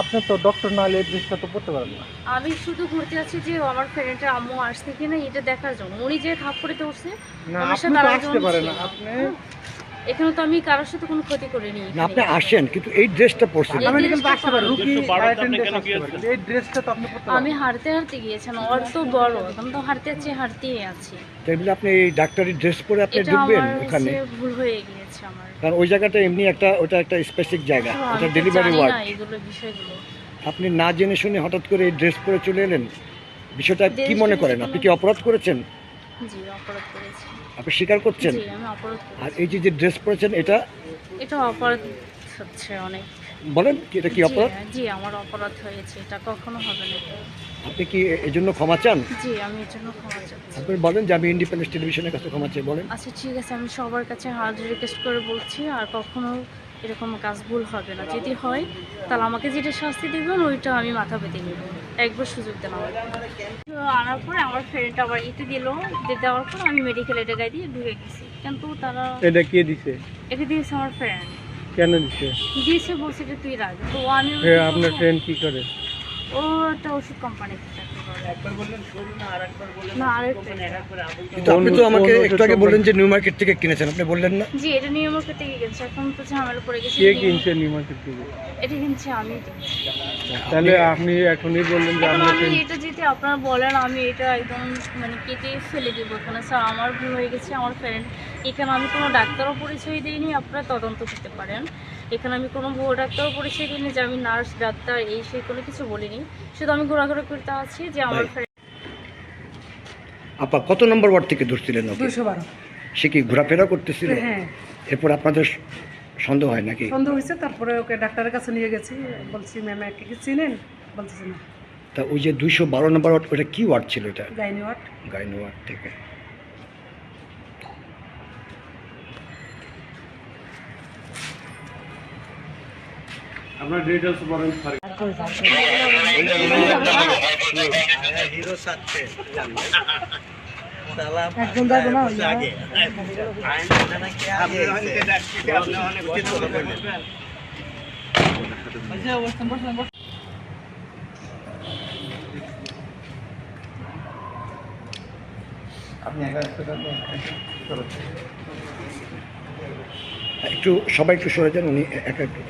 আপনি তো ডক্টর না হলে জিনিসটা তো পড়তে পারেন না। আমি শুধু ঘুরতে আছি যে আমার ফ্রেন্ডের আম্মু আসছে কিনা এটা দেখার জন্য। উনি যে খাপ করে উঠছে না আপনি আসতে পারেন না। আপনি এখানে তো আমি কারোর সাথে কোনো ক্ষতি করিনি না আপনি আসেন কিন্তু এই ড্রেসটা পরছেন। এই ঢাকা মেডিকেল তো ড্রেসটা আসতে। গিয়েছেন? এই ড্রেসটা তো আপনি পড়তে আমি পারেন হারতে হারতে গিয়েছেন ওর তো বড় তো হারতে আছি হারতেই আছি। তাহলে আপনি এই ডাক্তারি ড্রেস পরে আপনি ঢুকবেন ওখানে? ভুল হয়ে গিয়েছে আমার। কারণ ওই জায়গাটা এমনি একটা ওটা একটা স্পেসিফিক জায়গা ওটা ডেলিভারি ওয়ার্ড না এগুলো বিষয়গুলো। আপনি না জেনে শুনে হঠাৎ করে এই ড্রেস পরে চলে এলেন? বিষয়টা কি মনে করেন? আপনি কি অপরাধ করেছেন? জি অপরাধ করেছি। আপনি স্বীকার করছেন? জি আমি অপরাধ আর করেছি এই যে যে ড্রেস পরেছেন এটা? এটা অপরাধ হচ্ছে অনেক। বলেন কি এটা কি জি, অপরাধ? জি আমার অপরাধ হয়েছে। এটা কখনো হবে না। আপনি কি এর জন্য ক্ষমা চান? জি আমি এর জন্য ক্ষমা চাচ্ছি। আপনি বলেন যে আমি ইন্ডিপেন্ডেন্স টেলিভিশনের কাছে ক্ষমা চাই বলেন। আচ্ছা ঠিক আছে আমি সবার কাছে হাত রিকোয়েস্ট করে বলছি আর কখনো এরকম কাজ ভুল হবে না। যদি হয় তাহলে আমাকে যেটা শাস্তি দেবেন ওইটা আমি মাথা পেতে নেব। একবার সুযোগ দেওয়া হবে তো আনার পরে আমার ফ্রেন্ড আবার ইতে দিল। দিয়ে দেওয়ার পর আমি মেডিকেল এটা গাই দিয়ে ঢুকে গেছি। কিন্তু তারা এটা কে দিছে? এটা দিয়েছে আমার ফ্রেন্ড কেন দিছে? দিয়েছে বলছে যে তুই রাখ তো আমি এ, আপনার ফ্রেন্ড কি করে? ও একটা ওষুধ কোম্পানিতে চাকরি করে। না আরেকটা কিন্তু আপনি তো আমাকে একটু আগে বললেন যে নিউ মার্কেট থেকে কিনেছেন আপনি বললেন না? জি এটা নিয়ে আমার থেকে গেছে এখন তো ঝামেলা পড়ে গেছে কে কিনছে নিউ মার্কেট থেকে? এটা কিনছে আমি তাহলে আপনি এখনই বললেন যে আপনার আমি এটা যদি আপনারা বলেন আমি এটা একদম মানে কেটে ফেলে দিব এখানে স্যার আমার ভুল হয়ে গেছে আমার ফ্রেন্ড এখানে আমি কোনো ডাক্তারও পরিচয় দিইনি আপনারা তদন্ত করতে পারেন। এখানে আমি কোনো ভুয়ো ডাক্তারও পরিচয় দিইনি যে আমি নার্স ডাক্তার এই সেই কোনো কিছু বলিনি। শুধু আমি ঘোরাঘুরি করতে আছি যে আমার? আপা কত নম্বর ওয়ার্ড থেকে ধরছিলেন ওকে দুশো বারো। সে কি ঘোরাফেরা করতেছিল হ্যাঁ। এরপর আপনাদের সন্দেহ হয় নাকি? সন্দেহ হয়েছে তারপরে ওকে ডাক্তারের কাছে নিয়ে গেছি। বলছি ম্যাম একে কি চিনেন? বলতেছে না। তা ওই যে দুইশো বারো নম্বর ওয়ার্ড ওটা কি ওয়ার্ড ছিল এটা? Gynae word. গাইনি ওয়ার্ড থেকে। আপনার ডিটেলস বলেন ওই জায়গায়? একটু সবাই একটু সরে যান উনি একা একটু